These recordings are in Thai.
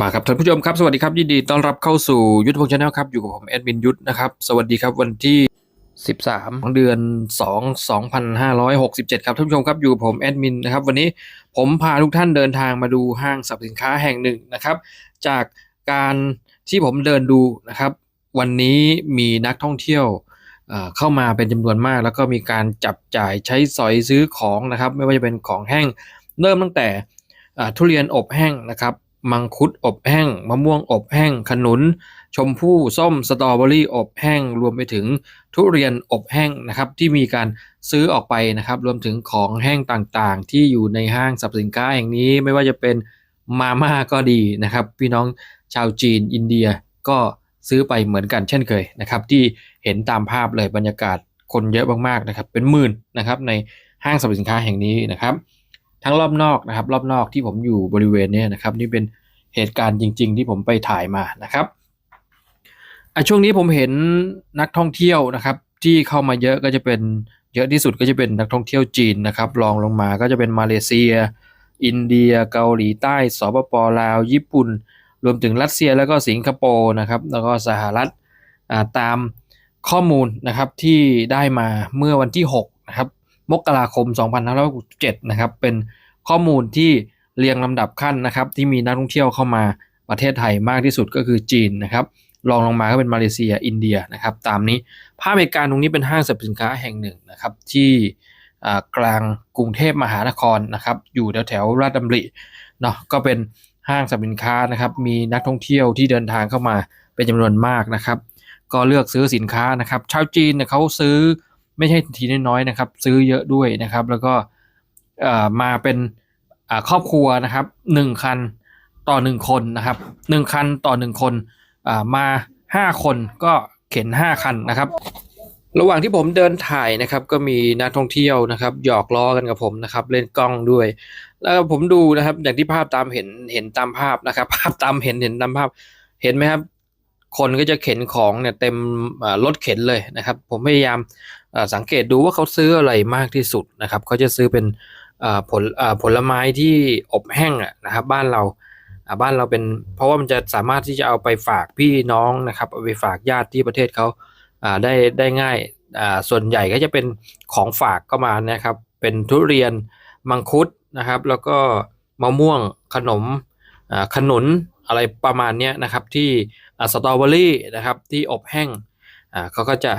มาครับท่านผู้ชมครับสวัสดีครับยินดีต้อนรับเข้าสู่ยุทธพงศ์ชาแนลครับอยู่กับผมแอดมินยุทธนะครับสวัสดีครับวันที่ 13ของเดือน 2 2567 ครับท่านผู้ชมครับอยู่กับผมแอดมินนะครับวันนี้ผมพาทุกท่านเดินทางมาดูห้างสรรพสินค้าแห่งหนึ่งนะครับ จากการที่ผมเดินดูนะครับ วันนี้มีนักท่องเที่ยวเข้ามาเป็นจำนวนมาก แล้วก็มีการจับจ่ายใช้สอยซื้อของนะครับ ไม่ว่าจะเป็นของแห้งเริ่มตั้งแต่ทุเรียนอบแห้งนะครับ มังคุดอบแห้ง มะม่วงอบแห้ง ขนุน ชมพู่ ส้ม สตรอเบอรี่อบแห้ง รวมไปถึงทุเรียนอบแห้งนะครับ ที่มีการซื้อออกไปนะครับ รวมถึงของแห้งต่างๆ ที่อยู่ในห้างสรรพสินค้าแห่งนี้ไม่ว่าจะเป็นมาม่าก็ดีนะครับ พี่น้องชาวจีนอินเดียก็ซื้อไปเหมือนกันเช่นเคยนะครับ ที่เห็นตามภาพเลยบรรยากาศคนเยอะมากๆนะครับ เป็นหมื่นนะครับในห้างสรรพสินค้าแห่งนี้นะครับ ทั้งรอบนอกนะครับ รอบนอกที่ผมอยู่บริเวณนี้นะครับ นี่เป็นเหตุการณ์จริง ๆ ที่ผมไปถ่ายมานะครับช่วงนี้ผมเห็นนักท่องเที่ยวนะครับ ที่เข้ามาเยอะก็จะเป็นเยอะที่สุดก็จะเป็นนักท่องเที่ยวจีนนะครับรองลงมาก็จะเป็นมาเลเซีย อินเดีย เกาหลีใต้สปปลาว ญี่ปุ่น รวมถึงรัสเซียแล้วก็สิงคโปร์นะครับแล้วก็สหรัฐตามข้อมูลนะครับที่ได้มาเมื่อวันที่6นะครับ มกราคม 2567 นะครับ เป็นข้อมูลที่เรียงลำดับขั้นนะครับ ที่มีนักท่องเที่ยวเข้ามาประเทศไทยมากที่สุดก็คือจีนนะครับรองลงมาก็เป็นมาเลเซียอินเดียนะครับ ตามนี้ภาพเหตุการณ์ตรงนี้เป็นห้างสรรพสินค้าแห่งหนึ่งนะครับ ที่กลางกรุงเทพมหานครนะครับ อยู่แถวแถวราชดำริเนาะก็เป็นห้างสรรพสินค้านะครับ มีนักท่องเที่ยวที่เดินทางเข้ามาเป็นจำนวนมากนะครับ ก็เลือกซื้อสินค้านะครับ ชาวจีนเนี่ยเขาซื้อ ไม่ใช่ทีน้อยๆนะครับ ซื้อเยอะด้วยนะครับ แล้วก็มาเป็นครอบครัวนะครับหนึ่งคันต่อหนึ่งคนนะครับหนึ่งคันต่อหนึ่งคนมาห้าคนก็เข็นห้าคันนะครับ ระหว่างที่ผมเดินถ่ายนะครับ ก็มีนักท่องเที่ยวนะครับ หยอกล้อกันกับผมนะครับ เล่นกล้องด้วย แล้วผมดูนะครับ อย่างที่ภาพตามเห็นเห็นตามภาพนะครับ ภาพตามเห็นเห็นตามภาพเห็นไหมครับ คนก็จะเข็นของเนี่ยเต็มรถเข็นเลยนะครับ ผมพยายาม สังเกตดูว่าเขาซื้ออะไรมากที่สุดนะครับเขาจะซื้อเป็นผลผลไม้ที่อบแห้งนะครับ บ้านเราบ้านเราเป็นเพราะว่ามันจะสามารถที่จะเอาไปฝากพี่น้องนะครับเอาไปฝากญาติที่ประเทศเขาได้ได้ง่ายส่วนใหญ่ก็จะเป็นของฝากก็มานะครับ เป็นทุเรียนมังคุดนะครับ แล้วก็มะม่วงขนมขนุนอะไรประมาณนี้นะครับที่สตรอเบอรี่นะครับที่อบแห้งเขาก็จะ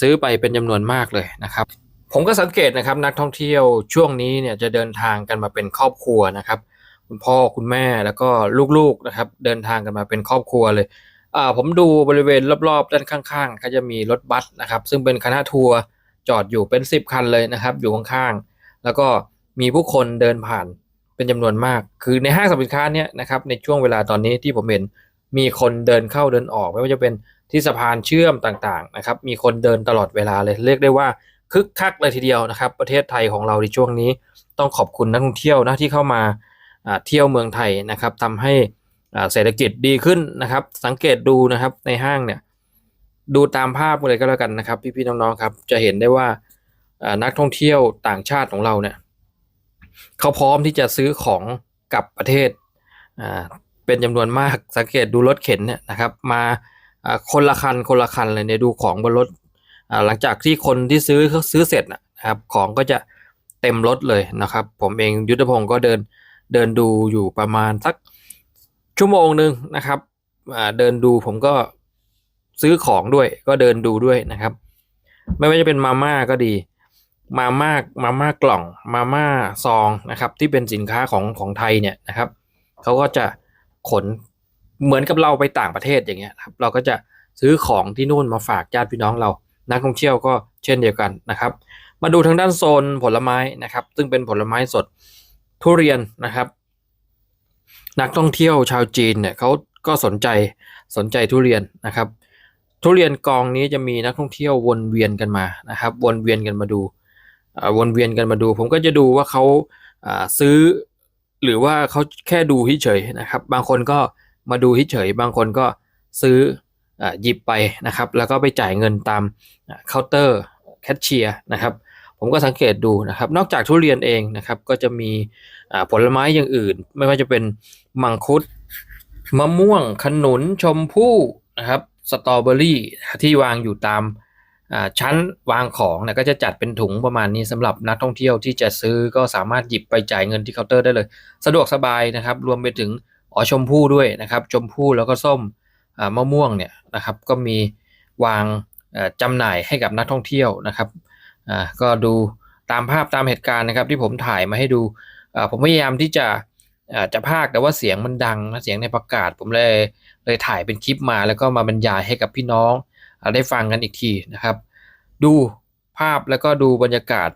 ซื้อไปเป็นจำนวนมากเลยนะครับ ผมก็สังเกตนะครับนักท่องเที่ยวช่วงนี้เนี่ยจะเดินทางกันมาเป็นครอบครัวนะครับ คุณพ่อคุณแม่แล้วก็ลูกๆนะครับ เดินทางกันมาเป็นครอบครัวเลยผมดูบริเวณรอบๆ ด้านข้างๆ ก็จะมีรถบัสนะครับ ซึ่งเป็นคณะทัวร์จอดอยู่เป็นสิบคันเลยนะครับ อยู่ข้างๆแล้วก็มีผู้คนเดินผ่านเป็นจำนวนมาก คือในห้างสรรพสินค้าเนี่ยนะครับในช่วงเวลาตอนนี้ที่ผมเห็นมีคนเดินเข้าเดินออก ไม่ว่าจะเป็น ที่สะพานเชื่อมต่างๆนะครับมีคนเดินตลอดเวลาเลยเรียกได้ว่าคึกคักเลยทีเดียวนะครับ ประเทศไทยของเราในช่วงนี้ต้องขอบคุณนักท่องเที่ยวนะที่เข้ามาเที่ยวเมืองไทยนะครับทำให้เศรษฐกิจดีขึ้นนะครับ สังเกตดูนะครับในห้างเนี่ยดูตามภาพเลยก็แล้วกันนะครับ พี่ๆน้องๆครับจะเห็นได้ว่านักท่องเที่ยวต่างชาติของเราเนี่ยเขาพร้อมที่จะซื้อของกลับประเทศเป็นจำนวนมากสังเกตดูรถเข็นเนี่ยนะครับ มา คนละคันคนละคันเลยเนี่ยดูของบนรถหลังจากที่คนที่ซื้อเขาซื้อเสร็จนะครับของก็จะเต็มรถเลยนะครับ ผมเองยุทธพงศ์ก็เดินเดินดูอยู่ประมาณสักชั่วโมงหนึ่งนะครับเดินดูผมก็ซื้อของด้วยก็เดินดูด้วยนะครับ ไม่ว่าจะเป็นมาม่าก็ดี มาม่ามาม่ากล่องมาม่าซองนะครับที่เป็นสินค้าของของไทยเนี่ยนะครับเขาก็จะขน เหมือนกับเราไปต่างประเทศอย่างเงี้ยครับเราก็จะซื้อของที่นู่นมาฝากญาติพี่น้องเรา นักท่องเที่ยวก็เช่นเดียวกันนะครับ มาดูทางด้านโซนผลไม้นะครับ ซึ่งเป็นผลไม้สดทุเรียนนะครับ นักท่องเที่ยวชาวจีนเนี่ยเขาก็สนใจสนใจทุเรียนนะครับ ทุเรียนกองนี้จะมีนักท่องเที่ยววนเวียนกันมานะครับ วนเวียนกันมาดูวนเวียนกันมาดู ผมก็จะดูว่าเขาอ่าซื้อ หรือว่าเขาแค่ดูเฉยๆนะครับ บางคนก็ มาดูเฉยๆบางคนก็ซื้ออหยิบไปนะครับ แล้วก็ไปจ่ายเงินตามเคาน์เตอร์แคชเชียร์นะครับ ผมก็สังเกตดูนะครับ นอกจากทุเรียนเองนะครับ ก็จะมีผลไม้อย่างอื่น ไม่ว่าจะเป็นมังคุด มะม่วง ขนุน ชมพู่นะครับ สตรอเบอรี่ที่วางอยู่ตามชั้นวางของเนี่ยก็จะจัดเป็นถุงประมาณนี้สำหรับนักท่องเที่ยวที่จะซื้อก็สามารถหยิบไปจ่ายเงินที่เคาน์เตอร์ได้เลย สะดวกสบายนะครับ รวมไปถึง อ๋อชมพู่ด้วยนะครับ ชมพู่แล้วก็ส้มมะม่วงเนี่ยนะครับก็มีวางเอ่อจำหน่ายให้กับนักท่องเที่ยวนะครับก็ดูตามภาพตามเหตุการณ์นะครับ ที่ผมถ่ายมาให้ดูผมพยายามที่จะจะพากแต่ว่าเสียงมันดังนะเสียงในประกาศ ผมเลยเลยถ่ายเป็นคลิปมาแล้วก็มาบรรยายให้กับพี่น้องอได้ฟังกันอีกทีนะครับ ดู ภาพแล้วก็ดูบรรยากาศ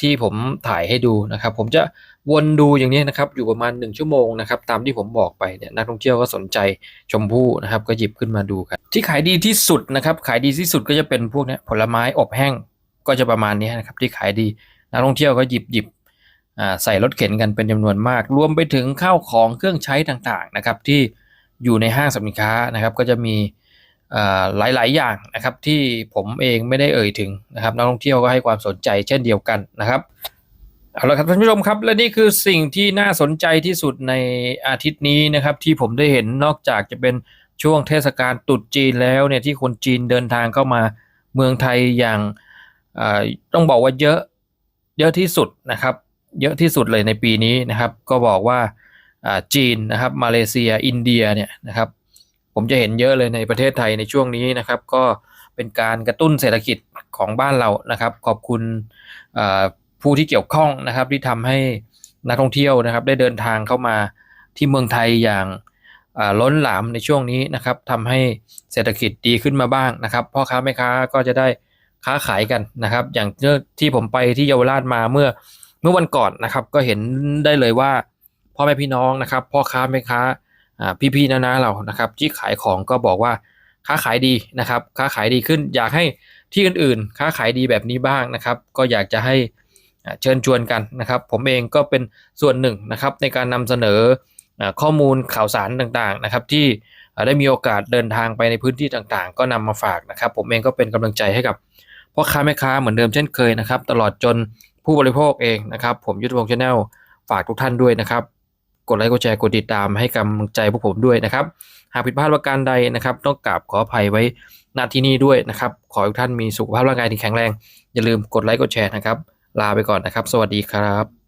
ที่ผมถ่ายให้ดูนะครับ ผมจะวนดูอย่างนี้นะครับ อยู่ประมาณ 1 ชั่วโมงนะครับ ตามที่ผมบอกไปเนี่ยนักท่องเที่ยวก็สนใจชมพู่นะครับ ก็หยิบขึ้นมาดูกันที่ขายดีที่สุดนะครับ ขายดีที่สุดก็จะเป็นพวกนี้ผลไม้อบแห้งก็จะประมาณนี้นะครับ ที่ขายดีนักท่องเที่ยวก็หยิบหยิบใส่รถเข็นกันเป็นจำนวนมาก รวมไปถึงข้าวของเครื่องใช้ต่างๆนะครับ ที่อยู่ในห้างสรรพสินค้านะครับ ก็จะมี หลาย ๆ อย่างนะครับที่ผมเองไม่ได้เอ่ยถึงนะครับนักท่องเที่ยวก็ให้ความสนใจเช่นเดียวกันนะครับเอาละครับท่านผู้ชมครับ และนี่คือสิ่งที่น่าสนใจที่สุดในอาทิตย์นี้นะครับ ที่ผมได้เห็นนอกจากจะเป็นช่วงเทศกาลตรุษจีนแล้วเนี่ยที่คนจีนเดินทางเข้ามาเมืองไทยอย่างต้องบอกว่าเยอะเยอะที่สุดนะครับ เยอะที่สุดเลยในปีนี้นะครับ ก็บอกว่าจีนนะครับมาเลเซียอินเดียเนี่ยนะครับ ผมจะเห็นเยอะเลยในประเทศไทยในช่วงนี้นะครับ ก็เป็นการกระตุ้นเศรษฐกิจของบ้านเรานะครับ ขอบคุณผู้ที่เกี่ยวข้องนะครับ ที่ทำให้นักท่องเที่ยวนะครับ ได้เดินทางเข้ามาที่เมืองไทยอย่างล้นหลามในช่วงนี้นะครับทำให้เศรษฐกิจดีขึ้นมาบ้างนะครับพ่อค้าแม่ค้าก็จะได้ค้าขายกันนะครับ อย่างที่ผมไปที่เยาวราชมาเมื่อเมื่อวันก่อนนะครับ ก็เห็นได้เลยว่าพ่อแม่พี่น้องนะครับ พ่อค้าแม่ค้าอ่า พี่ๆน้าๆเรานะครับที่ขายของก็บอกว่าค้าขายดีนะครับ ค้าขายดีขึ้นอยากให้ที่อื่นๆ ค้าขายดีแบบนี้บ้างนะครับ ก็อยากจะให้เชิญชวนกันนะครับ ผมเองก็เป็นส่วนหนึ่งนะครับในการนำเสนอข้อมูลข่าวสารต่างๆนะครับ ที่ได้มีโอกาสเดินทางไปในพื้นที่ต่างๆ ก็นำมาฝากนะครับ ผมเองก็เป็นกำลังใจให้กับพ่อค้าแม่ค้าเหมือนเดิมเช่นเคยนะครับ ตลอดจนผู้บริโภคเองนะครับ ผมยุทธพงศ์ชาแนลฝากทุกท่านด้วยนะครับ กดไลค์กดแชร์กดติดตามให้กำลังใจพวกผมด้วยนะครับ หากผิดพลาดประการใดนะครับ ต้องกราบขออภัยไว้ณที่นี้ด้วยนะครับ ขอให้ทุกท่านมีสุขภาพร่างกายที่แข็งแรง อย่าลืมกดไลค์กดแชร์นะครับ ลาไปก่อนนะครับ สวัสดีครับ